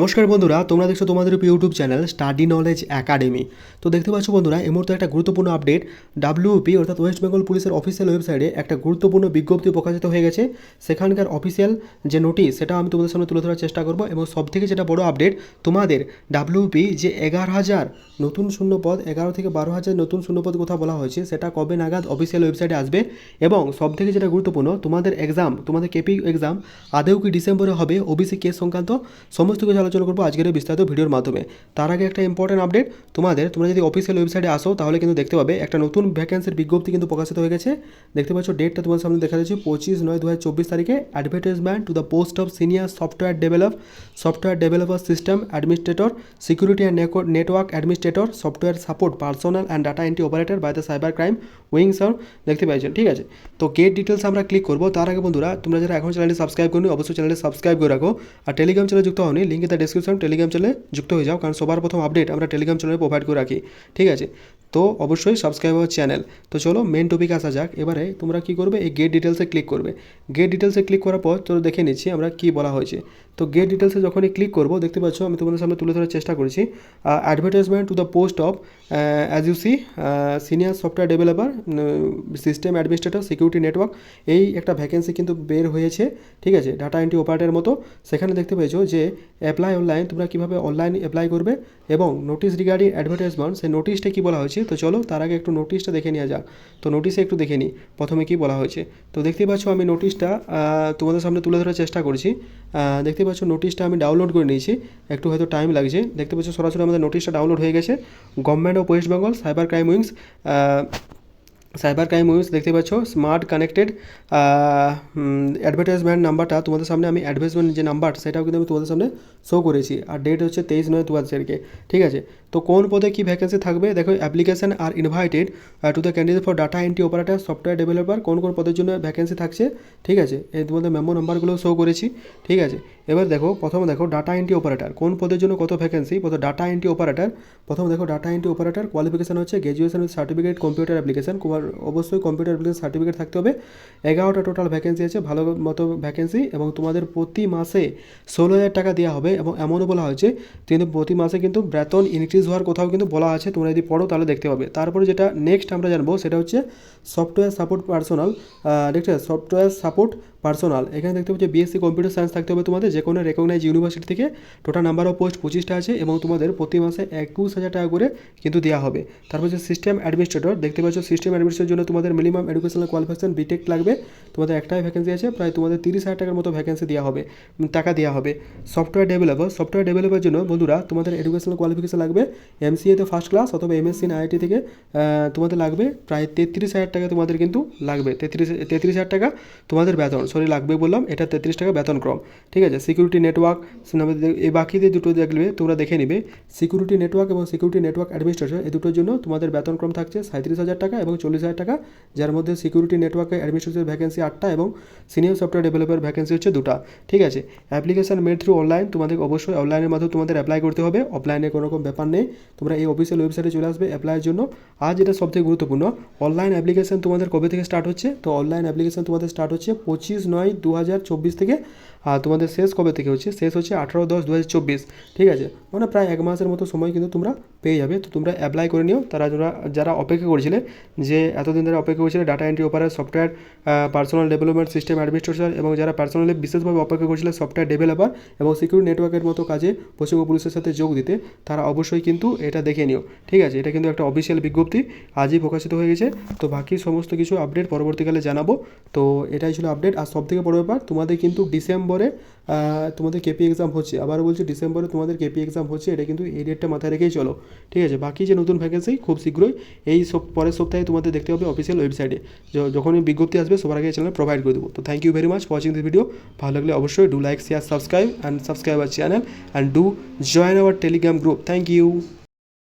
নমস্কার বন্ধুরা, তোমরা দেখছ তোমাদের YouTube channel study knowledge academy. তো দেখতে পাচ্ছ বন্ধুরা, এই মুহূর্তে একটা গুরুত্বপূর্ণ আপডেট ডাব্লিউপি অর্থাৎ ওয়েস্ট বেঙ্গল পুলিশের অফিসিয়াল ওয়েবসাইটে একটা গুরুত্বপূর্ণ বিজ্ঞপ্তি প্রকাশিত হয়ে গেছে। সেখানকার অফিসিয়াল যে নোটিশ সেটা আমি তোমাদের সামনে তুলে ধরার চেষ্টা করব এবং সব থেকে যেটা বড় আপডেট তোমাদের ডাব্লিউপি যে এগারো হাজার নতুন শূন্যপদ, এগারো থেকে বারো হাজার নতুন শূন্যপদ কথা বলা হয়েছে, সেটা কবে নাগাদ অফিসিয়াল ওয়েবসাইটে আসবে এবং সব থেকে যেটা গুরুত্বপূর্ণ, তোমাদের এক্সাম তোমাদের কেপি এক্সাম আদেও কি ডিসেম্বরে হবে ওবিসি কেস সংক্রান্ত সমস্ত কিছু আলোচনা করব আজকের এই বিস্তারিত ভিডিওর মাধ্যমে। তার আগে একটা ইম্পর্টেন্ট আপডেট তোমাদের, তোমরা যদি অফিসিয়াল ওয়েবসাইটে আসো, তাহলে কিন্তু দেখতে পাবে একটা নতুন ভ্যাকেন্সির বিজ্ঞপ্তি কিন্তু প্রকাশিত হয়ে গেছে। দেখতে পাচ্ছ ডেটটা তোমার সামনে দেখা যাচ্ছে পঁচিশ নয় দু তারিখে। Advertisement to the post of senior software develop software developer system administrator security and network administrator software support personal and data entry operator by the cyber crime wings দেখতে পাইছেন ঠিক আছে? তো গেট ডিটেলস আমরা ক্লিক করব। তার আগে বন্ধুরা, তোমরা যারা এখন চ্যানেলটি সাবস্ক্রাইব করনি, অবশ্যই চ্যানেলটি সাবস্ক্রাইব করে রাখো। আর টেলিগ্রাম চ্যানেল যুক্ত হওনি লিঙ্ক ডিসক্রিপশন টেলিগ্রাম চ্যানেলে যুক্ত হয়ে যাও। কারণ সবার প্রথম আপডেট আমরা টেলিগ্রাম চ্যানেলে প্রোভাইড করে রাখি। ঠিক আছে? তো অবশ্যই সাবস্ক্রাইব হওয়ার চ্যানেল তো চলো মেন টপিক আসা যাক। এবারে তোমরা কি করবে? এই গেট ডিটেলসে ক্লিক করবে। গেট ডিটেলসে ক্লিক করার পর তো দেখে নিচ্ছি আমরা কি বলা হয়েছে। তো গেট ডিটেলসে যখনই ক্লিক করব, দেখতে পাচ্ছ আমি তোমাদের সামনে তুলে ধরার চেষ্টা করেছি। Advertisement to the post of as you see senior software developer system administrator security network এই একটা ভ্যাকেন্সি কিন্তু বের হয়েছে, ঠিক আছে? ডাটা এন্ট্রি অপারেটের মতো। সেখানে দেখতে পেয়েছ যে অ্যাপ্লাই অনলাইন তোমরা কীভাবে অনলাইন অ্যাপ্লাই করবে এবং নোটিশ রিগার্ডিং অ্যাডভার্টাইজমেন্ট সেই নোটিশটা কী বলা হয়েছে? তো চলো তার আগে একটু নোটিশটা দেখে নেওয়া যাক। তো নোটিশে একটু দেখে নিই প্রথমে কী বলা হয়েছে? তো দেখতে পাচ্ছ আমি নোটিশটা তোমাদের সামনে তুলে ধরার চেষ্টা করছি। দেখতে পাচ্ছ নোটিশটা আমি ডাউনলোড করে নিয়েছি। একটু হয়তো টাইম লাগছে। দেখতে পাচ্ছ সরাসরি আমাদের নোটিশটা ডাউনলোড হয়ে গেছে। Government of West Bengal cyber crime wings cyber crime wings দেখতে পাচ্ছ স্মার্ট কানেক্টেড অ্যাডভার্টাইজমেন্ট নাম্বারটা তোমাদের সামনে আমি অ্যাডভার্টাইজমেন্ট যে নাম্বার সেটাও কিন্তু আমি তোমাদের সামনে শো করেছি। আর ডেট হচ্ছে তেইশ নয় দু হাজারকে ঠিক আছে? তো কোন পদে কী ভ্যাকেন্সি থাকবে? দেখো application are invited to the candidate for data entry operator software developer কোন কোন পদের জন্য ভ্যাকেন্সি থাকছে, ঠিক আছে? এই তোমাদের মেমো নাম্বারগুলো শো করেছি, ঠিক আছে? এবার দেখো, প্রথমে দেখো ডাটা এন্ট্রি অপারেটার কোন পদের জন্য কত ভ্যাকেন্সি প্রথম ডাটা এন্ট্রি অপারেটার প্রথম দেখো ডাটা এন্ট্রি অপারেটার কোয়ালিফিকেশন হচ্ছে graduation with certificate computer application অবশ্যই কম্পিউটার অ্যাপ্লিকেশন সার্টিফিকেট থাকতে হবে। এগারোটা টোটাল ভ্যাকেন্সি আছে, ভালো মতো ভ্যাকেন্সি এবং তোমাদের প্রতি মাসে ষোলো হাজার টাকা দেওয়া হবে এবং এমনও বলা হয়েছে, কিন্তু প্রতি মাসে কিন্তু বেতন ইনক্রিজ হওয়ার কোথাও কিন্তু বলা আছে, তোমরা যদি পড়ো তাহলে দেখতে পাবে। তারপরে যেটা নেক্সট আমরা জানব সেটা হচ্ছে সফটওয়্যার সাপোর্ট পার্সোনাল দেখতে সফটওয়্যার সাপোর্ট পার্সোনাল এখানে দেখতে পাচ্ছি বিএসসি কম্পিউটার সায়েন্স থাকতে হবে তোমাদের যে কোনো রেকগনাইজ ইউনিভার্সিটি থেকে টোটাল নাম্বার অফ পোস্ট পঁচিশটা আছে এবং তোমাদের প্রতি মাসে একুশ হাজার টাকা করে কিন্তু দেওয়া হবে। তারপর হচ্ছে সিস্টেম অ্যাডমিনিস্ট্রেটর দেখতে পাচ্ছ সিস্টেম অ্যাডমিনিস্ট্রেটর জন্য তোমাদের মিনিমাম এডুকেশনাল কোয়ালিফিকেশন বিটেক লাগবে। তোমাদের একটাই ভ্যাকেন্সি আছে, প্রায় তোমাদের তিরিশ হাজার টাকার মতো ভ্যাকেন্সি দেওয়া হবে টাকা দেওয়া হবে। সফটওয়্যার ডেভেলপার সফটওয়্যার ডেভেলপার জন্য বন্ধুরা, তোমাদের এডুকেশনাল কোয়ালিফিকেশন লাগবে এমসিএতে ফার্স্ট ক্লাস অথবা এমএসসি আইআইটি থেকে তোমাদের লাগবে প্রায় তেত্রিশ হাজার টাকা তোমাদের কিন্তু লাগবে, তেত্রিশ তেত্রিশ হাজার টাকা তোমাদের বেতন। সরি লাগবে বললাম, এটা তেত্রিশ টাকা বেতন ক্রম। ঠিক আছে সিকিউরিটি নেটওয়ার্ক এই বাকিতে দুটো দেখবে তোমরা দেখে নিবে। সিকিউরিটি নেটওয়ার্ক এবং সিকিউরিটি নেটওয়ার্ক অ্যাডমিনিস্ট্রেশন এই দুটোর জন্য তোমাদের বেতন ক্রম থাকছে সাঁত্রিশ হাজার টাকা এবং চল্লিশ হাজার টাকা, যার মধ্যে সিকিউরিটি নেটওয়ার্কে অ্যাডমিনিস্ট্রেশন ভ্যাকেন্সি আটটা এবং সিনিয়র সফটওয়্যার ডেভেলপার ভ্যাকেন্সি হচ্ছে দুটা। ঠিক আছে অ্যাপ্লিকেশন মেড থ্রু অনলাইন তোমাদের অবশ্যই অনলাইনের মাধ্যমে তোমাদের অ্যাপ্লাই করতে হবে। অফলাইনে কোনো রকম ব্যাপার নেই, তোমরা এই অফিসিয়াল ওয়েবসাইটে চলে আসবে অ্যাপ্লাইয়ের জন্য। আর যেটা সবথেকে গুরুত্বপূর্ণ অনলাইন অ্যাপ্লিকেশন তোমাদের কবে থেকে স্টার্ট হচ্ছে? তো অনলাইন অ্যাপ্লিকেশন তোমাদের স্টার্ট হচ্ছে পঁচিশ নয় দু হাজার চব্বিশ থেকে তোমাদের শেষ কবে থেকে হচ্ছে? শেষ হচ্ছে আঠারো দশ দু হাজার চব্বিশ। ঠিক আছে? মানে প্রায় এক মাসের মতো সময় কিন্তু তোমরা পেয়ে যাবে। তো তোমরা অ্যাপ্লাই করে নিও। তারা যারা অপেক্ষা করেছিলে যে এতদিন ধরে অপেক্ষা করেছিলে data entry operator software personal development system administration এবং যারা পার্সোনালি বিশেষভাবে অপেক্ষা করেছিলে সফটওয়্যার ডেভেলপার এবং সিকিউরিটি নেটওয়ার্কের মতো কাজে পশ্চিমবঙ্গ পুলিশের সাথে যোগ দিতে, তারা অবশ্যই কিন্তু এটা দেখে নিও। ঠিক আছে? এটা কিন্তু একটা অফিসিয়াল বিজ্ঞপ্তি। আজই প্রকাশিত হয়ে গেছে। তো বাকি সমস্ত কিছু আপডেট পরবর্তীকালে জানাব। তো এটাই ছিল আপডেট আর সবথেকে বড় ব্যাপার, তোমাদের কিন্তু ডিসেম্বরে তোমাদের কেপি এক্সাম হচ্ছে। আবারও বলছি, ডিসেম্বরে তোমাদের কেপি এক্সাম হচ্ছে। এটা কিন্তু এই ডেটটা মাথায় রেখেই চলো। ঠিক আছে? বাকি যে নতুন ভ্যাকেন্সি খুব শীঘ্রই এই সব পরের সপ্তাহে তোমাদের দেখতে হবে অফিসিয়াল ওয়েবসাইটে যখনই বিজ্ঞপ্তি আসবে, সবার আগে চ্যানেল প্রোভাইড করে দেবো। তো thank you very much watching this video ভালো লাগলে অবশ্যই do like share subscribe and subscribe our channel and do join our Telegram group thank you